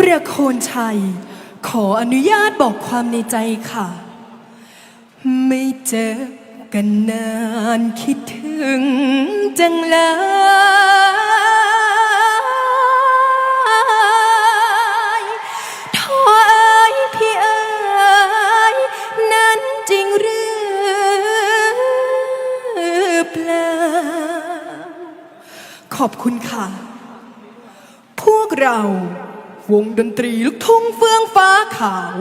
ประโคนชัย ขออนุญาตบอกความในใจค่ะ ไม่เจอกันนานคิดถึงจังเลยโทษเอ้ยพี่เอ้ยนั้นจริงหรือเปล่า ขอบคุณค่ะ พวกเรา วงดนตรีลูกทุ่งเฟื่องฟ้าขาว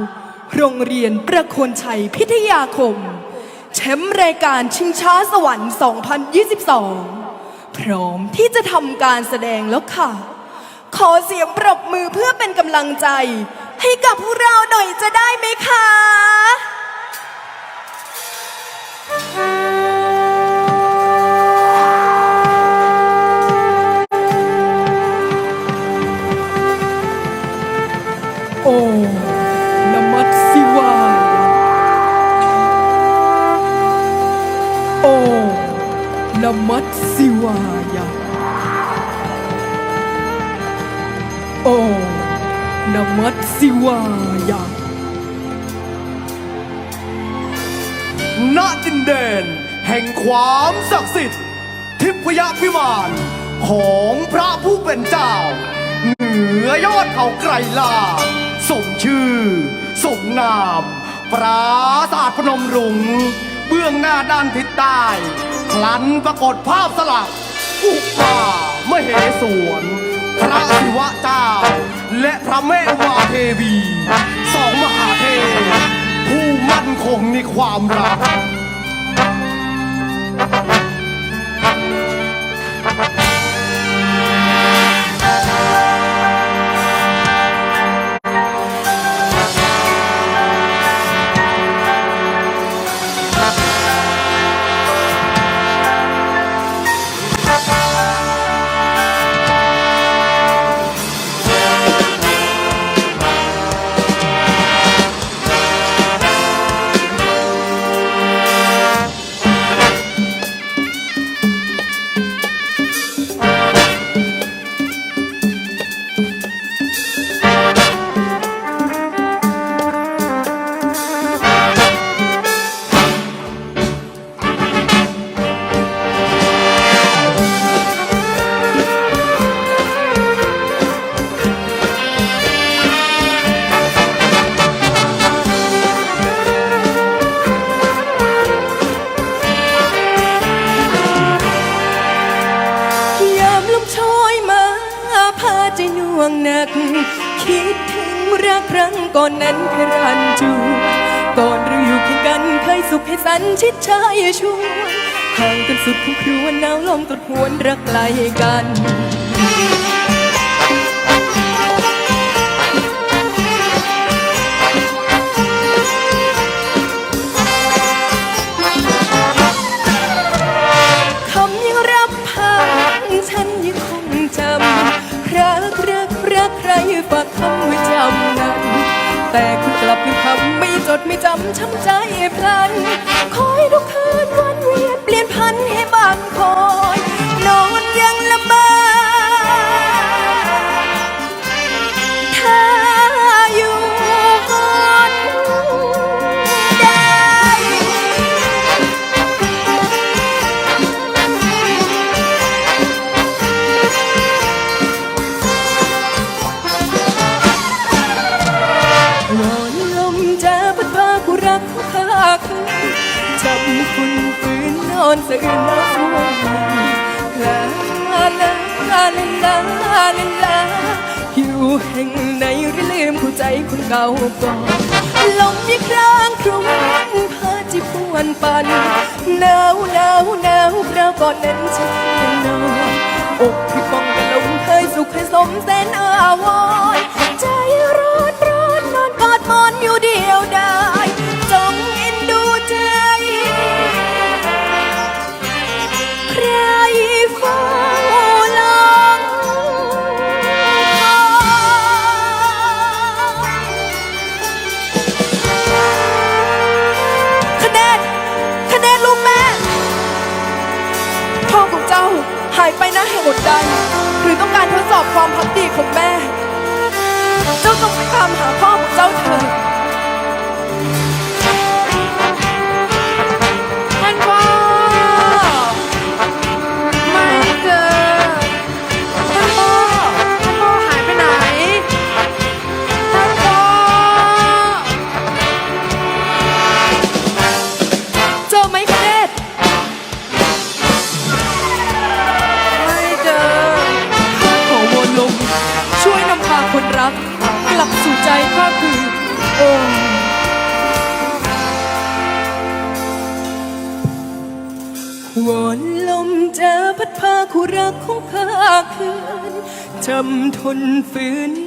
โรงเรียนประโคนชัยพิทยาคม แชมป์รายการชิงช้าสวรรค์ 2022 พร้อมที่จะทำการแสดงแล้วค่ะ ขอเสียงปรบมือเพื่อเป็นกำลังใจ ให้กับพวกเราหน่อยจะได้ไหมคะ มัสสิวายโอ้นมัสสิวายณดินแดนแห่งความศักดิ์สิทธิ์ ทิพยพิมานของพระผู้เป็นเจ้า เหนือยอดเขาไกรลาสมชื่อ สมนาม ปราสาทพนมรุงเบื้องหน้าด้านทิศใต้ คลันปรากฏภาพสลับอุปามเหสวนพระศิวะเจ้า และพระแม่วาเทวี สองมหาเทพผู้มั่นคงในความรัก ชิดชายชวนห่างกันสุดทุกครวนหนาวลมตดหวนรักไกลกัน จำช้ำใจพลัน คอยทุกคืนวันเวียนเปลี่ยนพันให้บางคอ อยู่แห่งไหนรือลืมผู้ใจคนเก่าก่อนลมมีครางครุ้นพาจิพวนปันหนาวหนาวหนาวคราวก่อนนั้นฉันยังนอนอกที่ป้องกันลมเคยสุขเคยสมแสนอาวรใจร้อน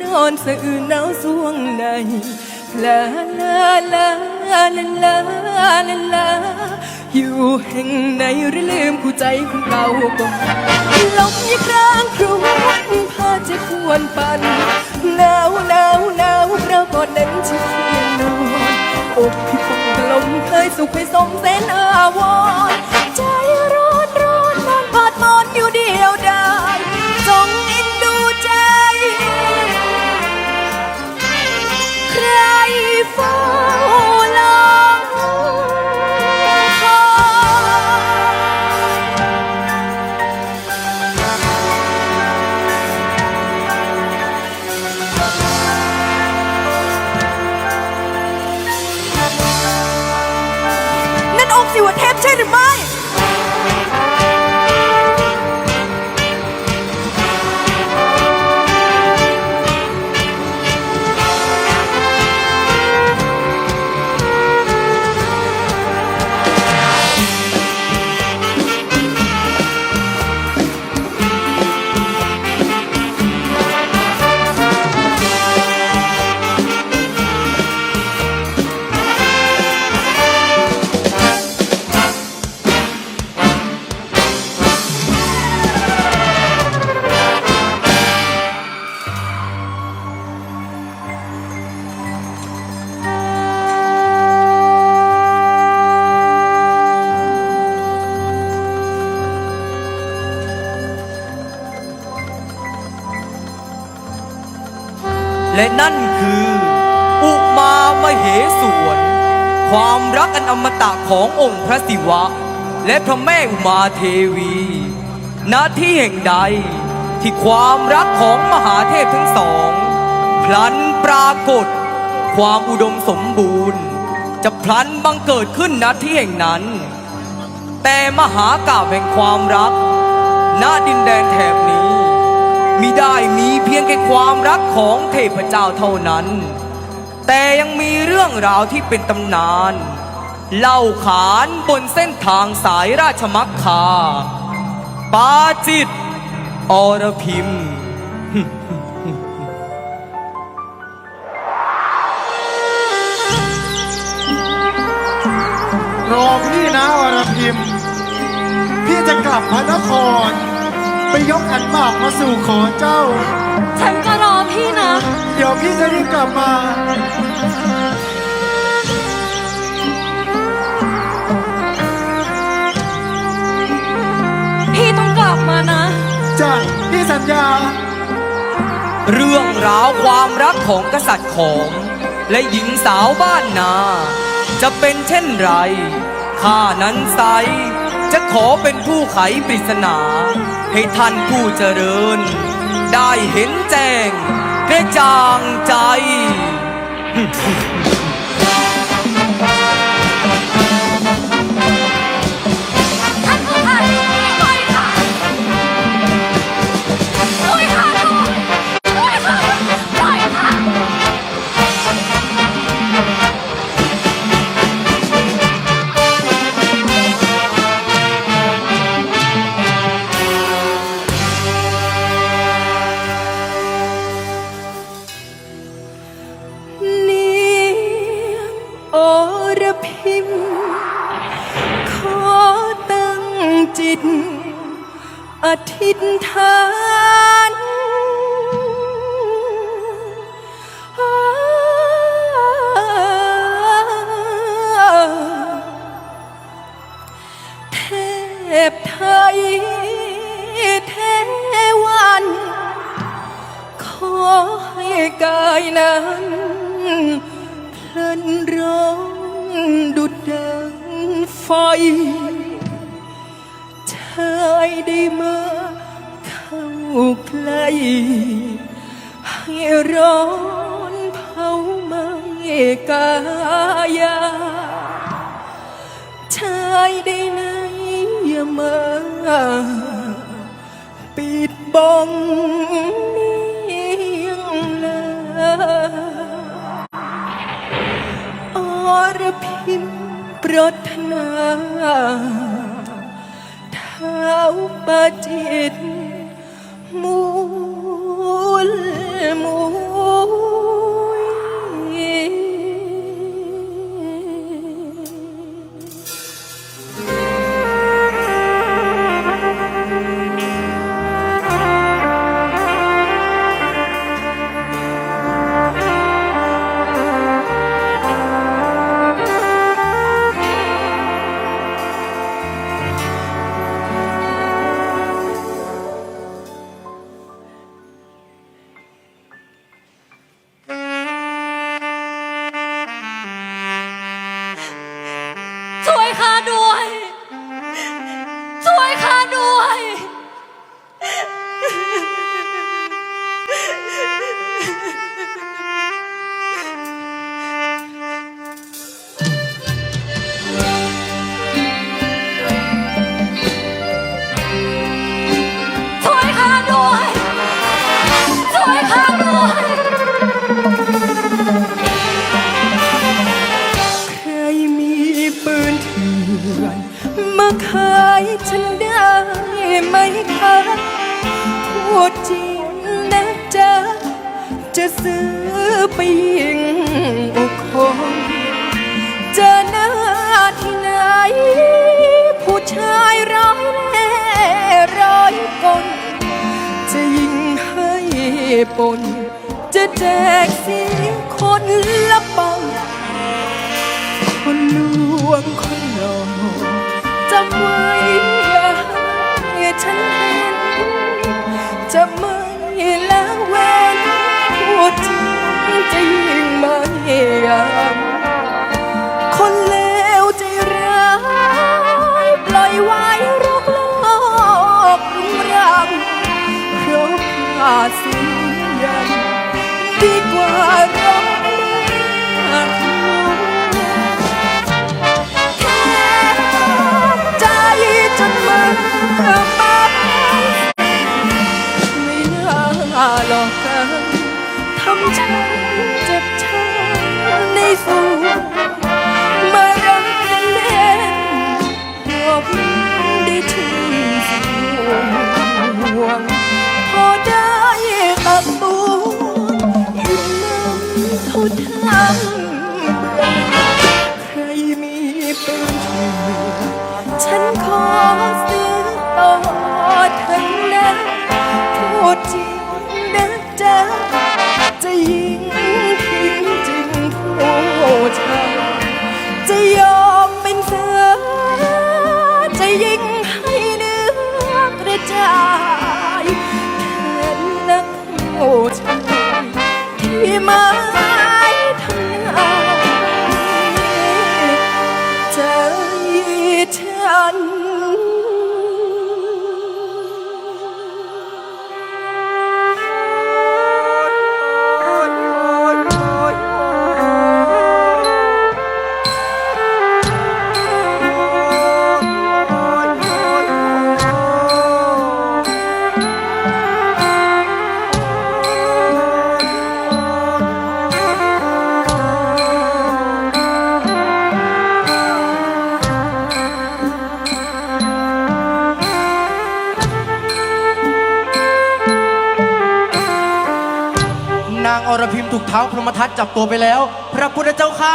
นอนสะอื้นหนาวสวงในลาลาลาลาลาลาลาอยู่แห่งไหนหรือลืมคู่ใจคนเก่าก็ลมยี่ครางครวนพาจะควรปันหนาวหนาวหนาวเราก่อนนั้นฉันนอนอกที่ฟังลมเคยสุขเคยสมเส้นอาวร และนั่นคือ อุมามเหสวนความรักอันอมตะขององค์พระศิวะ และพระแม่อุมาเทวีณที่แห่งใดที่ความรักของมหาเทพทั้งสองพลันปรากฏ ความอุดมสมบูรณ์ จะพลันบังเกิดขึ้นณที่แห่งนั้น แต่มหากาพย์แห่งความรักณดินแดนแถบนี้ มิได้มีเพียงแค่ความรักของเทพเจ้าเท่านั้น แต่ยังมีเรื่องราวที่เป็นตำนาน เล่าขานบนเส้นทางสายราชมักคา ปาจิต อรพิมรอพี่นะอรพิม พี่จะกลับพระนคร ไปยกขันหมากมาสู่ขอเจ้า ฉันก็รอพี่นะ เดี๋ยวพี่จะรีบกลับมาพี่ต้องกลับมานะ จ้ะพี่สัญญา เรื่องราวความรักของกษัตริย์ของ และหญิงสาวบ้านนา จะเป็นเช่นไร ข้านั้นไซจะ ขอเป็นผู้ไขปริศนา ให้ท่านผู้เจริญ ได้เห็นแจ้งกระจ่างใจ กายนั้นพลันร้อนดุดดังไฟชายได้มาเข้าใกล้ให้ร้อนเผาไหม้กายาชายได้ไหนอย่ามาปิดบัง รพิมปรารถนาเท้าปาจิตมู ยิงอุคงเจะหน้าที่ไหน ผู้ชายร้อยแน่ร้อยคนจะยิงให้ปน จะแจกเสียคนละปองคนลวงคนหลอกจำไว้อย่าให้ฉันเห็นจะไม่ละเว้ ง ที่ไท้าพรหมทัตจับตัวไปแล้ว พระพุทธเจ้าข้า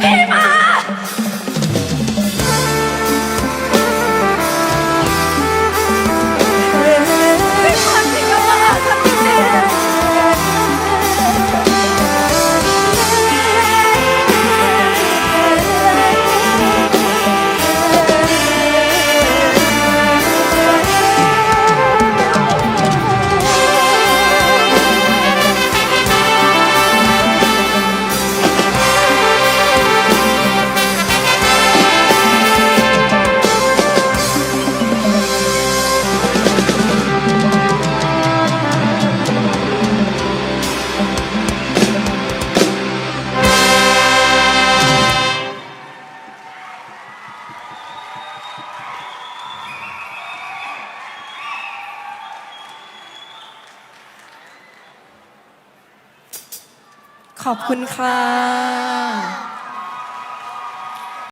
Emma! ขอบคุณค่ะ